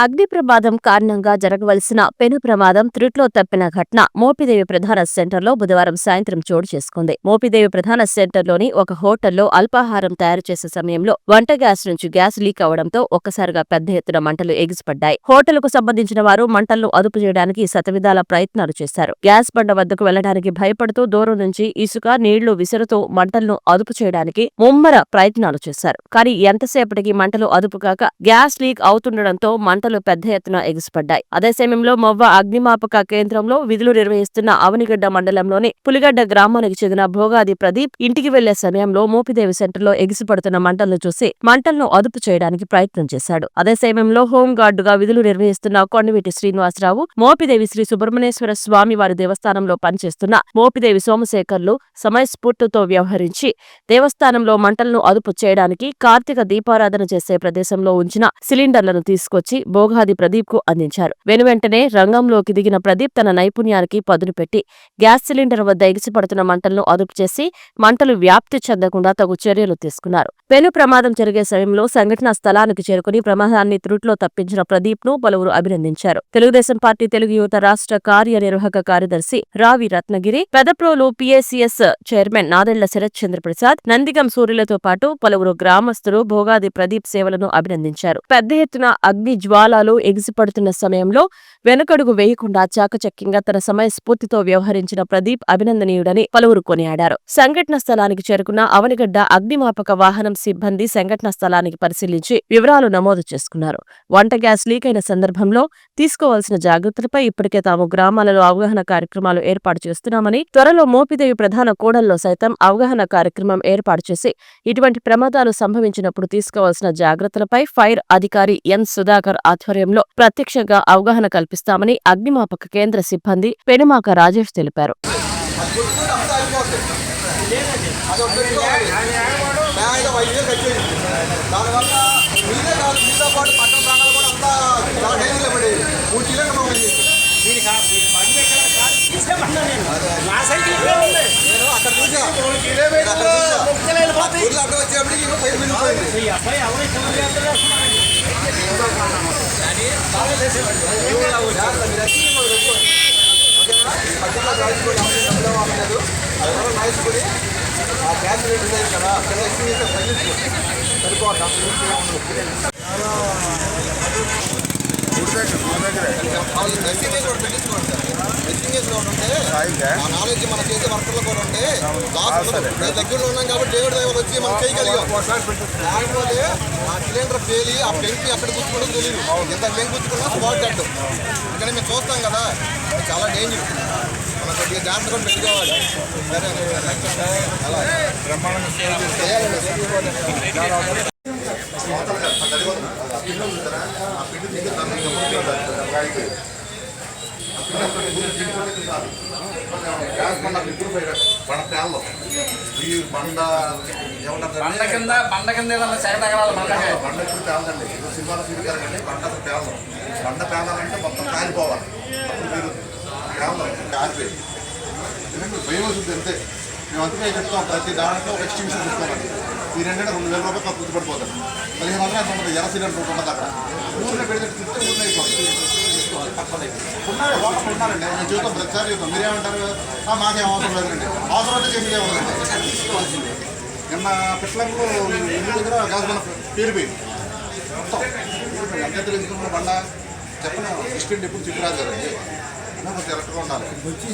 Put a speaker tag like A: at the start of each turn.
A: అగ్ని ప్రమాదం కారణంగా జరగవలసిన పెను ప్రమాదం త్రుట్లో తప్పిన ఘటన మోపిదేవి ప్రధాన సెంటర్లో బుధవారం సాయంత్రం చోటు చేసుకుంది. మోపిదేవి ప్రధాన సెంటర్లోని ఒక హోటల్లో అల్పాహారం తయారు చేసే సమయంలో వంట గ్యాస్ నుంచి గ్యాస్ లీక్ అవడంతో ఒక్కసారిగా పెద్ద ఎత్తున మంటలు ఎగిసిపడ్డాయి. హోటల్కు సంబంధించిన వారు మంటలను అదుపు చేయడానికి శతవిధాల ప్రయత్నాలు చేశారు. గ్యాస్ బండ వద్దకు వెళ్ళడానికి భయపడుతూ దూరం నుంచి ఇసుక నీళ్ళు విసురుతూ మంటలను అదుపు చేయడానికి ముమ్మర ప్రయత్నాలు చేశారు. కానీ ఎంతసేపటికి మంటలు అదుపు కాక గ్యాస్ లీక్ అవుతుండటంతో మంటలు పెద్ద ఎత్తున ఎగిసిపడ్డాయి. అదే సమయంలో మొవ్వ అగ్నిమాపక కేంద్రంలో విధులు నిర్వహిస్తున్న అవనిగడ్డ మండలంలోని పులిగడ్డ గ్రామానికి చెందిన భోగాది ప్రదీప్ ఇంటికి వెళ్ళే సమయంలో మోపిదేవి సెంటర్లో ఎగిసిపడుతున్న మంటలను చూసి మంటలను అదుపు చేయడానికి ప్రయత్నం చేశాడు. అదే సమయంలో హోం గార్డుగా విధులు నిర్వహిస్తున్న కొండవీటి శ్రీనివాసరావు మోపిదేవి శ్రీ సుబ్రహ్మణ్యేశ్వర స్వామి వారి దేవస్థానంలో పనిచేస్తున్న మోపిదేవి సోమశేఖర్లు సమయస్ఫూర్తితో వ్యవహరించి దేవస్థానంలో మంటలను అదుపు చేయడానికి కార్తీక దీపారాధన చేసే ప్రదేశంలో ఉంచిన సిలిండర్లను తీసుకొచ్చి భోగాది ప్రదీప్కు అందించారు వెనువెంటనే రంగంలోకి దిగిన ప్రదీప్ తన నైపుణ్యానికి పదును పెట్టి గ్యాస్ సిలిండర్ వద్ద ఎగిసిపడుతున్న మంటలను అదుపు చేసి మంటలు వ్యాప్తి చెందకుండా తగు చర్యలు తీసుకున్నారు. పెను ప్రమాదం జరిగే సమయంలో సంఘటనా స్థలానికి చేరుకుని ప్రమాదాన్ని త్రుట్లో తప్పించిన ప్రదీప్ను పలువురు అభినందించారు. తెలుగుదేశం పార్టీ తెలుగు యువత రాష్ట్ర కార్యనిర్వాహక కార్యదర్శి రావి రత్నగిరి పెదప్రోలు పిఎస్సిఎస్ చైర్మన్ నాదెళ్ళ శరత్ చంద్ర ప్రసాద్ నందిగం సూర్యులతో పాటు పలువురు గ్రామస్తులు భోగాది ప్రదీప్ సేవలను అభినందించారు. పెద్ద ఎత్తున అగ్ని జ్వాలాలు ఎగిసిపడుతున్న సమయంలో వెనుకడుగు వేయకుండా చాకచక్యంగా తన సమయస్ఫూర్తితో వ్యవహరించిన ప్రదీప్ అభినందనీయుడని పలువురు కొనియాడారు. సంఘటన స్థలానికి చేరుకున్న అవనిగడ్డ అగ్నిమాపక వాహనం సిబ్బంది సంఘటన స్థలానికి పరిశీలించి వివరాలు నమోదు చేసుకున్నారు. వంట గ్యాస్ లీక్ అయిన సందర్భంలో తీసుకోవాల్సిన జాగ్రత్తలపై ఇప్పటికే తాము గ్రామాలలో అవగాహన కార్యక్రమాలు ఏర్పాటు చేస్తున్నామని త్వరలో మోపిదేవి ప్రధాన కూడల్లో సైతం అవగాహన కార్యక్రమం ఏర్పాటు చేసి ఇటువంటి ప్రమాదాలు సంభవించినప్పుడు తీసుకోవాల్సిన జాగ్రత్తలపై ఫైర్ అధికారి ఎన్ సుధాకర్ ఆధ్వర్యంలో ప్రత్యక్షంగా అవగాహన కల్పిస్తామని అగ్నిమాపక కేంద్ర సిబ్బంది పెనుమాక రాజేష్ తెలిపారు.
B: అబ్బాయి ఎవరు
C: పక్కన ఆ గ్యాస్ రేట్ లేదు కదా అక్కడ తగ్గించుకో సరిపోతా వాళ్ళు మెస్సింగ్ వేసి ఒకటి పెట్టించుకోండి ఒకటి ఉంటే ఆ నాలెడ్జ్ మన చేసే వర్కర్లు కూడా ఉంటే. మేము దగ్గరలో ఉన్నాం కాబట్టి దేవుడి దైవాలు వచ్చి మనం చేయగలిగాం. లేకపోతే ఆ సిలిండర్ పేలి ఆ పెంకి ఎక్కడ గుచ్చుకోవడం తెలియదు ఎంత పెంకి గుచ్చుకున్నా స్పాట్ డెడ్ ఇక్కడ మేము చూస్తాం కదా చాలా డేంజర్ మనం కొద్దిగా జాగ్రత్త కూడా పెట్టుకోవాలి. అలా
D: బండ ఇప్పుడు బండ ఈ బండ
E: కింద బండ కింద ఏదన్నా తగలాలి బండకి.
D: బండ ఇప్పుడు తేలదండి ఇది సినిమాలో కానీ బండ అసలు తేలదు బండ తేలాలంటే మొత్తం కాలిపోవాలి అప్పుడు మీరు తేలదు కాలిపోయి ఎందుకంటే భయం వస్తుంది అంతే మేము అందుకే చెప్తాం ప్రతి దాంట్లో ఒక ఎక్స్టింగ్షన్ చెప్తామండి ఈ రెండంటే రెండు వేల రూపాయలు గుర్తు పడిపోతారు. పదిహేను వందలు ఎంత ఉంటుంది? ఎర్ర సిలిండర్ ఉంటుంది అక్కడ ఊరిలో పెడితే తింటే ఊరిలో అయిపోతుంది. తీసుకోవాలి తప్పదు లోపల ఉన్నారండి నేను చూద్దాం ప్రతిసారి చూద్దాం మీరేమంటారు? మాకేం అవసరం లేదండి. అవసరం అయితే చెప్పి ఏమవుతుందండి నిన్న పిట్లకు ఇంటి దగ్గర గ్యాస్ బండ పేరిపోయింది. మొత్తం ఎంత తెలుసుకున్న బండ చెప్పిన ఇష్టం ఎప్పుడు చిక్కురాదు కదండి అయినా కొంచెం ఎలక్ట్గా ఉండాలి.